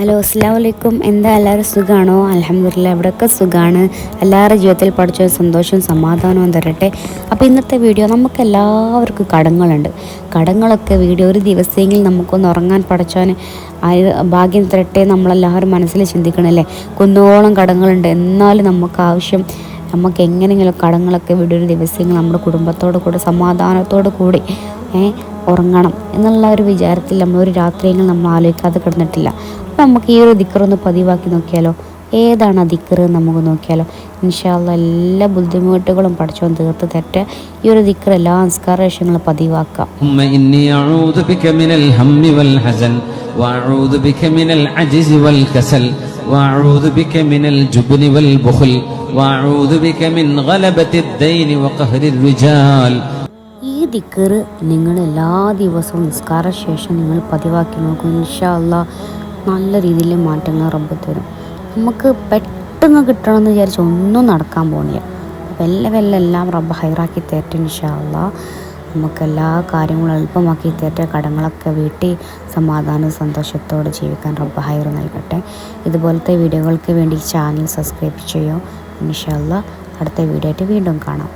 Hello അസ്സാം വലൈക്കും എന്താ എല്ലാവരും സുഖമാണോ അലഹമില്ല ഇവിടെയൊക്കെ സുഖമാണ് എല്ലാവരുടെ ജീവിതത്തിൽ പഠിച്ച സന്തോഷവും സമാധാനവും തരട്ടെ അപ്പോൾ ഇന്നത്തെ വീഡിയോ നമുക്ക് എല്ലാവർക്കും കടങ്ങളുണ്ട്. കടങ്ങളൊക്കെ വീഡിയോ ഒരു ദിവസമെങ്കിലും നമുക്കൊന്ന് ഉറങ്ങാൻ പഠിച്ചാൻ ഭാഗ്യം തരട്ടെ നമ്മളെല്ലാവരും മനസ്സിൽ ചിന്തിക്കണമല്ലേ കുന്നോളം കടങ്ങളുണ്ട്. എന്നാലും നമുക്ക് ആവശ്യം നമുക്ക് എങ്ങനെയെങ്കിലും കടങ്ങളൊക്കെ വീഡിയോ ഒരു ദിവസമെങ്കിലും നമ്മുടെ കുടുംബത്തോടു കൂടെ സമാധാനത്തോടു കൂടി ഏ ഉറങ്ങണം എന്നുള്ള ഒരു വിചാരത്തിൽ നമ്മൾ ഒരു രാത്രിയെങ്കിലും നമ്മൾ ആലോചിക്കാതെ കിടന്നിട്ടില്ല അപ്പം നമുക്ക് ഈ ഒരു ദിക്കറൊന്ന് പതിവാക്കി നോക്കിയാലോ ഏതാണ് ആ ദിക്കറ് എന്ന് നമുക്ക് നോക്കിയാലോ ഇൻഷാല്ല എല്ലാ ബുദ്ധിമുട്ടുകളും പഠിച്ചോൻ തീർത്ത് തെറ്റ് ഈ ഒരു ദിക്കർ എല്ലാ സംസ്കാര വിഷയങ്ങളും പതിവാക്കാം اللهم إني أعوذ بك من الهم والحزن وأعوذ بك من العجز والكسل وأعوذ بك من الجبن والبخل وأعوذ بك من غلبة الدين وقهر الرجال ഈ ദിക്കറ് നിങ്ങൾ എല്ലാ ദിവസവും നിസ്കാര ശേഷം നിങ്ങൾ പതിവാക്കി നോക്കും ഇൻഷാ അല്ലാ നല്ല രീതിയിൽ മാറ്റങ്ങൾ റബ്ബ് തരും നമുക്ക് പെട്ടെന്ന് കിട്ടണമെന്ന് വിചാരിച്ച് ഒന്നും നടക്കാൻ പോകുന്നില്ല വെല്ല വെല്ല എല്ലാം റബ്ബ് ഹൈറാക്കി തരട്ടെ ഇൻഷാ അല്ലാ നമുക്ക് എല്ലാ കാര്യങ്ങളും എളുപ്പമാക്കി തരട്ടെ കടങ്ങളൊക്കെ വീട്ടി സമാധാനവും സന്തോഷത്തോടെ ജീവിക്കാൻ റബ്ബ് ഹൈർ നൽകട്ടെ ഇതുപോലത്തെ വീഡിയോകൾക്ക് വേണ്ടി ചാനൽ സബ്സ്ക്രൈബ് ചെയ്യോ ഇൻഷാ അല്ലാ അടുത്ത വീഡിയോ ആയിട്ട് വീണ്ടും കാണാം.